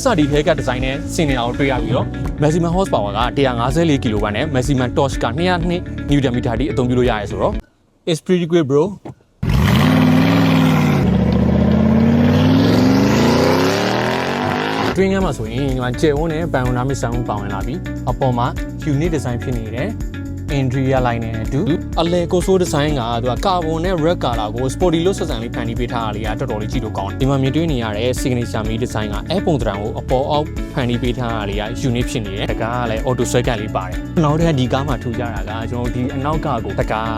SRD haircut design နဲ့ဆင်နေတာကိုတွေ့ရပြီးတော့ maximum horsepower က154 kW နဲ့ maximum torque က202 Nm ထိအသုံးပြုလို့ရတယ်ဆိုတော့ it's pretty great bro တွင်းကမ်းမှာဆိုရင်ဒီမှာကျယ်ဝန်းနဲ့ပန်အိုနာမစ်ဆန်ဦးပါဝင်လာပြီးအပေါ်မှာ unique design ဖြစ်နေတယ် interior line နဲ့အတူအလဲကိုဆိုး design ကသူကကာဗွန်နဲ့ red color ကို sporty လို့ဆက်ဆံလေးဖန်တီးပေးထားတာလေးကတော်တော်လေးကြည့်လို့ကောင်းတယ်ဒီမှာမြင်တွေ့နေရတဲ့ signature me design ကအဲပုံသဏ္ဍာန်ကိုအပေါ်အောက်ဖန်တီးပေးထားတာလေးက unique ဖြစ်နေတယ်တကားကလည်း auto sway ကလေးပါတယ်နောက်ထပ်ဒီကားမှာထူကြတာကကျွန်တော်ဒီအနောက်ကကိုတကား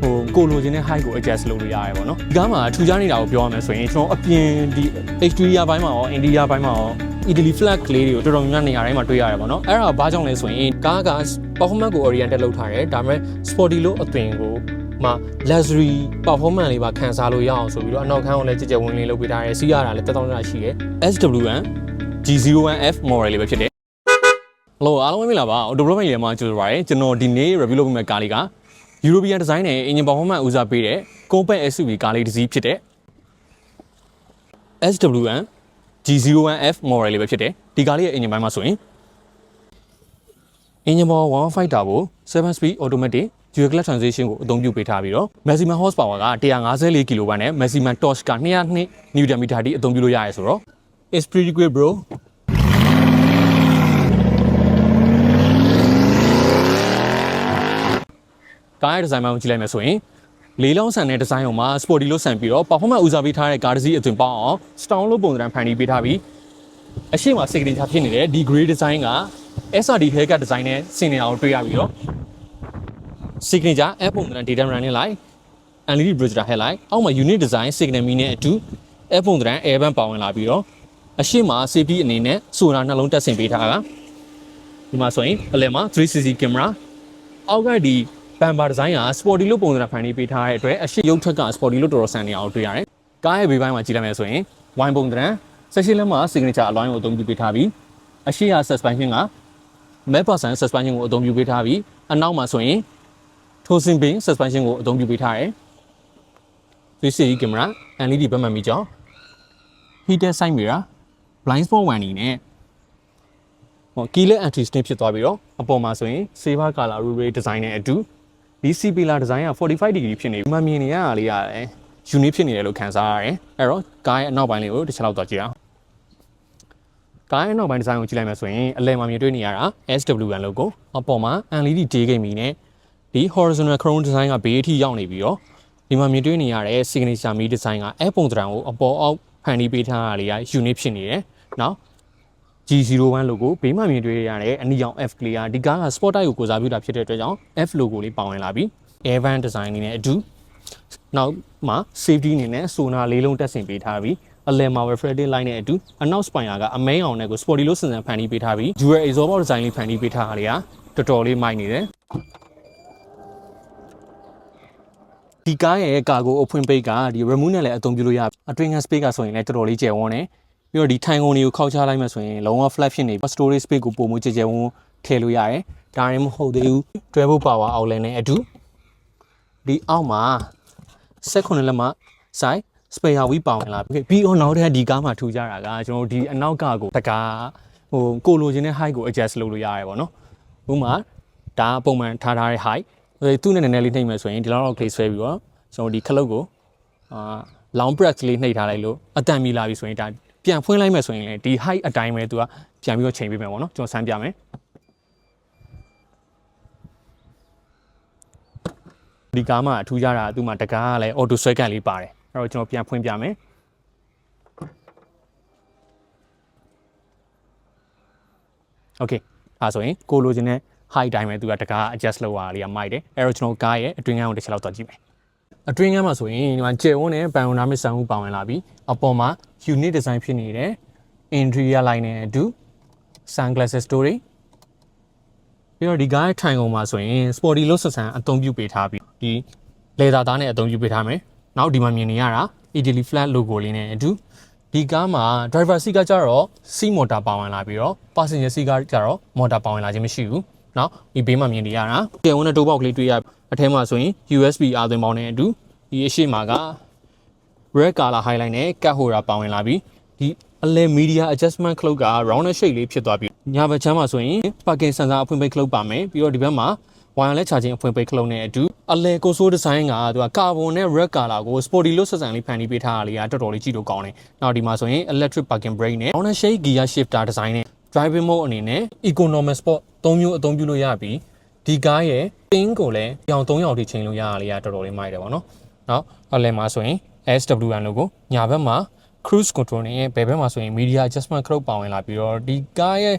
ဟိုကိုလိုချင်တဲ့ height ကို adjust လုပ်လို့ရတယ်ပေါ့နော်ဒီကားမှာထူကြနေတာကိုပြောရမယ်ဆိုရင်ကျွန်တော်အပြင်ဒီ exterior ဘိုင်းမှာရော interior ဘိုင်းမှာရော Italy flag ကလေးတွေကိုတော်တော်များများနေရာတိုင်းမှာတွေ့ရတယ်ပေါ့နော်အဲ့ဒါဘာကြောင့်လဲဆိုရင်ကားက performance ကို oriented လုပ်ထားတယ်ဒါပေမဲ့ sporty လို့အသွင်ကိုမှ luxury performance လေးပါခံစားလို့ရအောင်ဆိုပြီးတော့အနောက်ခန်းကိုလည်းကြည်ကြဲဝင်းလေးလုပ်ပေးထားတယ်စီးရတာလည်းတက်တောင်းတာရှိတယ် SW1 G01F model လေးပဲဖြစ်တယ် Hello အားလုံးပဲမင်္ဂလာပါ development ရေမှာကြိုဆိုပါရစေကျွန်တော်ဒီနေ့ review လုပ်ပေးမယ့်ကားလေးက European design နဲ့ engine performance ဦးစားပေးတဲ့ compact SUV ကားလေးတစ်စီးဖြစ်တဲ့ SW1 G01F model လေးပဲဖြစ်တယ်ဒီကားလေးရဲ့ engine ပိုင်းမှာဆိုရင် engine power 1.5 turbo 7 speed automatic dual clutch transition ကိုအသုံးပြုပေးထားပြီးတော့ maximum horsepower က154 kW နဲ့ maximum torque က202 Nm ထိအသုံးပြုလို့ရတယ်ဆိုတော့ it's pretty great bro ကားရဲ့ဒီဇိုင်းမှကိုကြည့်လိုက်မယ်ဆိုရင်လေးလုံးဆန်တဲ့ဒီဇိုင်းအောင်မှာ sporty လို့ဆန်ပြီးတော့ performance ဦးစားပေးထားတဲ့ကားတစ်စီးအသွင်ပေါင်းအောင် stone လို့ပုံစံဖန်တီးပေးထားပြီးအရှိမ signature ဖြစ်နေတဲ့ဒီ gray design က SRD haircut design နဲ့ဆင်နေတာကိုတွေ့ရပြီးတော့ signature app ပုံစံ data running light LED projector headlight အောက်မှာ unit design signal me နဲ့အတူ app ပုံစံ air band ပါဝင်လာပြီးတော့အရှိမ safety အနေနဲ့ sonar နှလုံးတက်ဆင်ပေးထားတာဒီမှာဆိုရင်အလယ်မှာ360 camera အောက်ကဒီဘန်ဘာဒီဇိုင်းက sporty လို့ပုံစံဖန်တီးပေးထားတဲ့အတွက်အရှိရုပ်ထက်က sporty လို့တော်တော်ဆန်နေအောင်တွေ့ရတယ်။ကားရဲ့ဘေးပိုင်းမှာကြည့်လိုက်မယ်ဆိုရင် wine ပုံစံ section လက်မှာ signature အလွိုင်းကိုအသုံးပြုပေးထားပြီးအရှိရ suspension က map person suspension ကိုအသုံးပြုပေးထားပြီးအနောက်မှာဆိုရင် tosin bin suspension ကိုအသုံးပြုပေးထားတယ်။360 camera LED ဘက်မှန်မီကြောင်း heated side mirror blind spot warning နဲ့ဟော keyless entry system ဖြစ်သွားပြီးတော့အပေါ်မှာဆိုရင် silver color ray design နဲ့အတူဒီ C pillar design က45 degree ဖြစ်နေပြီ။မမြင်နေရတာလေးရတယ်။ unique ဖြစ်နေတယ်လို့ခံစားရတယ်။အဲ့တော့ကားရဲ့အနောက်ပိုင်းလေးကိုတစ်ချက်လောက်သွားကြည့်အောင်။ ကားရဲ့အနောက်ပိုင်းဒီဇိုင်းကိုကြည့်လိုက်မယ်ဆိုရင်အလယ်မှာမြင်တွေ့နေရတာ SW1 logo အပေါ်မှာ LED J game နဲ့ဒီ horizontal chrome design ကဘေးအထိရောက်နေပြီးတော့ဒီမှာမြင်တွေ့နေရတဲ့ signature me design ကအဲပုံသဏ္ဍာန်ကိုအပေါ်အောက်ဖန်တီးပေးထားတာလေးက unique ဖြစ်နေတယ်။နောက် G01 logo ဘေးမှာမြင်တွေ့ရတဲ့အနီရောင် F ကလေးကဒီကားက sport type ကိုကိုစားပြုတာဖြစ်တဲ့အတွက်ကြောင့် F logo လေးပါဝင်လာပြီး air van design အနေနဲ့အတူနောက်မှာ safety အနေနဲ့ sonar လေးလုံးတက်ဆင်ပေးထားပြီး အလယ်မှာ reflecting light နဲ့အတူအနောက် spine ကအမိန်အောင်နဲ့ကို sporty လို့စင်စံဖန်တီးပေးထားပြီး dual exhaust box design လေးဖန်တီးပေးထားတာတွေကတော်တော်လေးမိုက်နေတယ်ဒီကားရဲ့ကာကိုအဖွင့်ပိတ်ကဒီ remove နဲ့လည်းအသုံးပြုလို့ရအတွင်းက space ကဆိုရင်လည်းတော်တော်လေးကျယ်ဝန်းတယ်ပြီးတော့ဒီထိုင်ကုန်တွေကိုခောက်ချလိုက်မှဆိုရင်လုံးဝ flat ဖြစ်နေပြီ storage space ကိုပုံမှုကျယ်ကျယ်ဝန်းထည့်လို့ရတယ်ဒါရင်မဟုတ်သေးဘူး12 power outlet နဲ့အတူဒီအောက်မှာ16လက်မှ စိုက် spare wheel ပါဝင်လာပြီပြီးတော့နောက်ထပ်ဒီကားမှာထူကြတာကကျွန်တော်တို့ဒီအနောက်ကကိုတကားဟိုကိုလိုချင်တဲ့ height ကို adjust လုပ်လို့ရတယ်ပေါ့နော်ဥပမာဒါပုံမှန်ထားထားတဲ့ height ဟိုသူ့နဲ့နည်းနည်းလေးနှိမ့်မယ်ဆိုရင်ဒီလောက်တော့ clay ဆွဲပြီးတော့ကျွန်တော်ဒီခလုတ်ကိုအာ long press လေးနှိပ်ထားလိုက်လို့အတန်မီလာပြီဆိုရင်ဒါပြန်ဖွင့်လိုက်မယ်ဆိုရင်လေဒီ height အတိုင်းပဲသူကပြန်ပြီးတော့ချိန်ပေးမယ်ပေါ့နော်ကျွန်တော်ဆန်းပြမယ်ဒီကားမှာအထူးကြတာသူ့မှာတကားကလည်း auto sway ကန်လေးပါတယ် အဲ့တော့ကျွန်တော်ပြန်ဖွင့်ပြမယ်โอเคအဲဆိုရင်ကိုလိုချင်တဲ့ height တိုင်းပဲသူကတကား adjust လုပ်ရတာလေးကမိုက်တယ်အဲ့တော့ကျွန်တော်ကားရဲ့အတွင်းခန်းကိုတစ်ချက်လောက်သွားကြည့်မယ်အတွင်းခန်းမှာဆိုရင်ဒီမှာကျယ်ဝန်းတဲ့ panoramic sound ပါဝင်လာပြီးအပေါ်မှာ unique design ဖြစ်နေတဲ့ interior line နဲ့အတူ sunglasses story ပြီးတော့ဒီကားရဲ့ထိုင်ကုန်မှာဆိုရင် sporty လို့ဆက်ဆံအသုံးပြုပေးထားပြီးဒီ leather သားနဲ့အသုံးပြုပေးထားမယ် နောက်ဒီမှာမြင်နေရတာ Italy flag logo လေးနဲ့အတူဒီကားမှာ driver seat ကကြတော့ seat motor ပါဝင်လာပြီးတော့ passenger seat ကကြတော့ motor ပါဝင်လာခြင်းမရှိဘူးနော်ဒီဘေးမှာမြင်နေရတာကဲဝန်နဲ့တိုးပေါက်ကလေးတွေ့ရအထဲမှာဆိုရင် USB အာသွင်းပေါင်းနဲ့အတူဒီအရှိမှာက red color highlight နဲ့ cut holder ပါဝင်လာပြီးဒီအလဲ media adjustment clock က rounder shape လေးဖြစ်သွားပြီးညာဘက်ချမ်းမှာဆိုရင် parking sensor အဖွင့်ပိတ် clock ပါမယ်ပြီးတော့ဒီဘက်မှာ wireless charging အဖွင့်ပိတ် cloud နဲ့အတူအလဲ console design ကသူက carbon နဲ့ red color ကို sporty လို့ဆက်ဆံလေးဖန်တီးပေးထားတာလေးကတော်တော်လေးကြည့်လို့ကောင်းတယ်နောက်ဒီမှာဆိုရင် electric parking brake နဲ့ round shape gear shifter design နဲ့ driving mode အနေနဲ့ economic sport ၃မျိုးအသုံးပြုလို့ရပြီဒီကားရဲ့ pin ကိုလည်းကြောင်၃ရောင်ထိချိန်လို့ရတာလေးကတော်တော်လေးမိုက်တယ်ပေါ့နော်နောက်အလဲမှာဆိုရင် SWN လို့ကိုညာဘက်မှာ cruise control နဲ့ဘယ်ဘက်မှာဆိုရင် media adjustment cloud ပါဝင်လာပြီးတော့ဒီကားရဲ့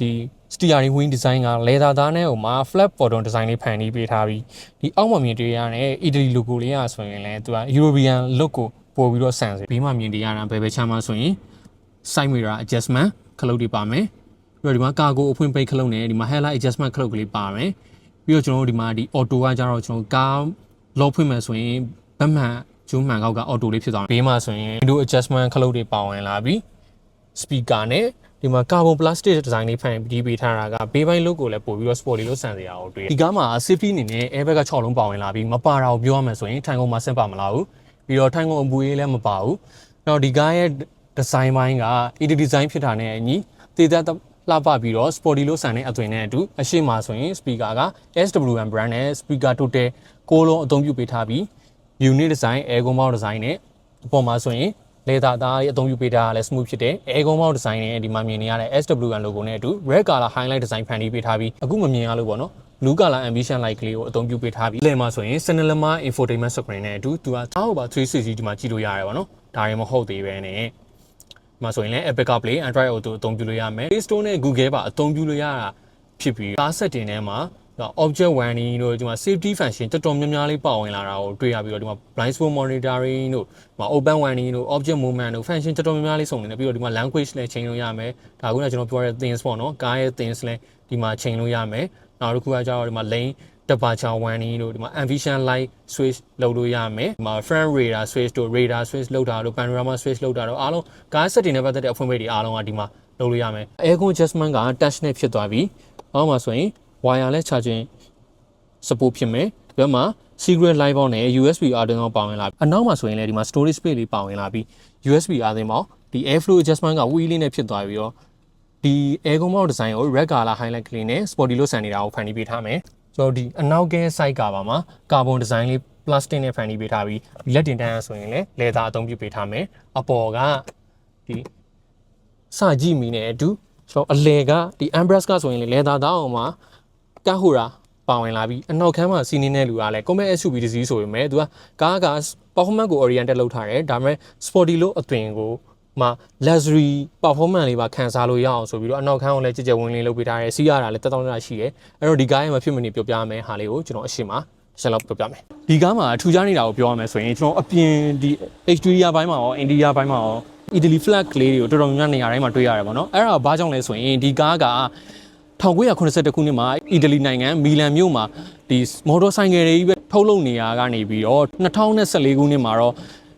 ဒီ steering wheel design က leather သားနဲ့ဟိုမှာ flat bottom design လေးဖန်တီးပေးထားပြီးဒီအောက်မှာမြင်တွေ့ရတဲ့ Italy logo လေးอ่ะဆိုရင်လည်းသူက European look ကိုပို့ပြီးတော့ဆန်စေဘေးမှာမြင်တွေ့ရတာဘယ်ဘက်ချမ်းမှာဆိုရင် side mirror adjustment ခလုတ်တွေပါမယ်ပြီးတော့ဒီမှာကာကိုအဖွင့်ပိတ်ခလုတ်နဲ့ဒီမှာ headlight adjustment ခလုတ်ကလေးပါမယ်ပြီးတော့ကျွန်တော်တို့ဒီမှာဒီ auto ကကြတော့ကျွန်တော်ကားလောဖွင့်မယ်ဆိုရင်ဗတ်မှန် ကျိုးမှန်ကောက်က auto လေးဖြစ်သွားတယ်ဘေးမှာဆိုရင် window adjustment ခလုတ်တွေပါဝင်လာပြီး speaker နဲ့ဒီမှာ carbon plastic design လေးဖန်ပြီးပေးထားတာကဘေးပိုင်း look ကိုလည်းပို့ပြီးတော့ sport လေးလို့ဆန်စရာကိုတွေ့ဒီကားမှာ safety အနေနဲ့ airbag က6လုံးပါဝင်လာပြီးမပါတာကိုပြောရမယ်ဆိုရင်ထိုင်ကုန်မှာဆင့်ပါမလားဘူးပြီးတော့ထိုင်ကုန်အပူရေးလည်းမပါဘူးနောက်ဒီကားရဲ့ design ပိုင်းက ED design ဖြစ်တာနဲ့အညီတည်သက်လှပပြီးတော့ sporty လို့ဆန်တဲ့အသွင်နဲ့အတူအရှိမဆိုရင် speaker က SWM brand နဲ့ speaker total ကိုလုံးအသုံးပြုပေးထားပြီး unit design air con mount design နဲ့အပေါ်မှာဆိုရင်လေသာသားလေးအသုံးပြုပေးထားတာလည်း smooth ဖြစ်တယ် air con mount design နဲ့ဒီမှာမြင်နေရတဲ့ SWM logo နဲ့အတူ red color highlight design ဖန်တီးပေးထားပြီးအခုမမြင်ရလို့ပေါ့နော် blue color ambition light ကလေးကိုအသုံးပြုပေးထားပြီးလယ်မှာဆိုရင် cinema infotainment screen နဲ့အတူသူကအားဟုတ်ပါ360ဒီမှာကြည့်လို့ရတယ်ပေါ့နော်ဒါရင်မဟုတ်သေးပဲနဲ့မှာဆိုရင်လည်း Epic CarPlay Android Auto အသုံးပြုလို့ရမယ် Play Store နဲ့ Google ပါအသုံးပြုလို့ရတာဖြစ်ပြီးကား setting ထဲမှာ object warning တို့ဒီမှာ safety function တော်တော်များများလေးပါဝင်လာတာကိုတွေ့ရပြီးတော့ဒီမှာ blind spot monitoring တို့ဒီမှာ open warning တို့ object movement တို့ function တော်တော်များများလေးစုံနေတယ်ပြီးတော့ဒီမှာ language လည်းချိန်လို့ရမယ်ဒါကကျွန်တော်ပြောရတဲ့ things ပေါ့နော်ကားရဲ့ things လည်းဒီမှာချိန်လို့ရမယ်နောက်တစ်ခုကကျတော့ဒီမှာ lane departure warning တို့ဒီမှာ ambition light switch လုပ်လို့ရမယ်ဒီမှာ front radar switch တို့ radar switch လုပ်တာတို့ panorama switch လုပ်တာတို့အားလုံးကား setting နဲ့ပတ်သက်တဲ့အဖွင့်ပိတ်တွေအားလုံးကဒီမှာလုပ်လို့ရမယ် air con adjustment က touch နဲ့ဖြစ်သွားပြီအောက်မှာဆိုရင် wireless charging support ဖြစ်မယ်ဒီဘက်မှာ secret live ပေါင်းနဲ့ USB Arduino ပေါင်းဝင်လာပြီအနောက်မှာဆိုရင်လည်းဒီမှာ storage space လေးပေါင်းဝင်လာပြီး USB Arduino ပေါင်းဒီ airflow adjustment က wheel လေးနဲ့ဖြစ်သွားပြီးတော့ဒီ air con mount design ကို red color highlight ကလေးနဲ့ sporty လို့ဆန်နေတာကိုဖန်တီးပေးထားမယ်ကျွန်တော်ဒီအနောက်က side ကပါမှာ carbon design လေး plastic နဲ့ဖန်တီးပေးထားပြီးဒီလက်တင်တန်းဆိုရင်လည်း leather အသုံးပြုပေးထားမယ်အပေါ်ကဒီစကြည့်မိနဲ့အတူကျွန်တော်အလဲကဒီ Ambrus ကဆိုရင်လေ leather သားအောင်မှာ ကဟူရာပါဝင်လာပြီးအနောက်ခန်းမှာစီးနေတဲ့လူကလည်း Comet SUV တစ်စီးဆိုပေမဲ့သူကကားက performance ကို oriented လုပ်ထားတယ်ဒါပေမဲ့ sporty လို့အသွင်ကိုမှာ luxury performance လေးပါခံစားလို့ရအောင်ဆိုပြီးတော့အနောက်ခန်းကိုလည်းကြည်ကြဲဝင်းလေးလုပ်ပေးထားတယ်စီးရတာလည်းတက်တောင်းတာရှိတယ်အဲ့တော့ဒီကားရဲ့မဖြစ်မနေပြောပြမယ်ဟာလေးကိုကျွန်တော်အရှိမဆက်လောက်ပြောပြမယ်ဒီကားမှာထူးခြားနေတာကိုပြောရမယ်ဆိုရင်ကျွန်တော်အပြင်ဒီ exterior ဘိုင်းမှာရော interior ဘိုင်းမှာရော Italy flag ကလေးတွေကိုတော်တော်များများနေရာတိုင်းမှာတွေ့ရတယ်ပေါ့နော်အဲ့ဒါဘာကြောင့်လဲဆိုရင်ဒီကားက 1982ခုနှစ်မှာအီတလီနိုင်ငံမီလန်မြို့မှာဒီမော်တော်ဆိုင်ကယ်တွေကြီးပဲထုတ်လုပ်နေရကနေပြီးတော့2014ခုနှစ်မှာတော့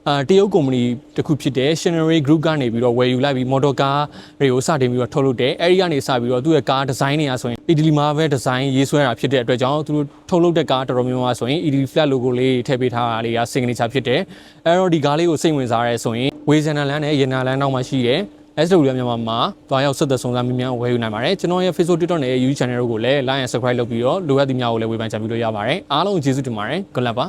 အာတရုတ်ကုမ္ပဏီတစ်ခုဖြစ်တဲ့ Shinnery Group ကနေပြီးတော့ဝယ်ယူလိုက်ပြီးမော်တော်ကားတွေကိုစတင်ပြီးတော့ထုတ်လုပ်တယ်အဲဒီကနေစပြီးတော့သူ့ရဲ့ကားဒီဇိုင်းတွေကဆိုရင်အီတလီမှာပဲဒီဇိုင်းရေးဆွဲတာဖြစ်တဲ့အတွက်ကြောင့်သူတို့ထုတ်လုပ်တဲ့ကားတော်တော်များများဆိုရင် Italy flag logo လေးထည့်ပေးထားတာလေးက signature ဖြစ်တယ်အဲတော့ဒီကားလေးကိုစိတ်ဝင်စားရဲဆိုရင်ဝေဇန်နလန်နဲ့ရနာလန်နောက်မှာရှိတယ် SW မြန်မာမှာတွားရောက်ဆက်သက်ဆုံးသားများများဝယ်ယူနိုင်ပါတယ်ကျွန်တော်ရဲ့ Facebook TikTok နဲ့ YouTube channel တို့ကိုလည်း like and subscribe လုပ်ပြီးတော့လိုအပ်သမျှကိုလည်းဝေဖန်ချပြလို့ရပါတယ်အားလုံးကျေးဇူးတင်ပါတယ် good luck ပါ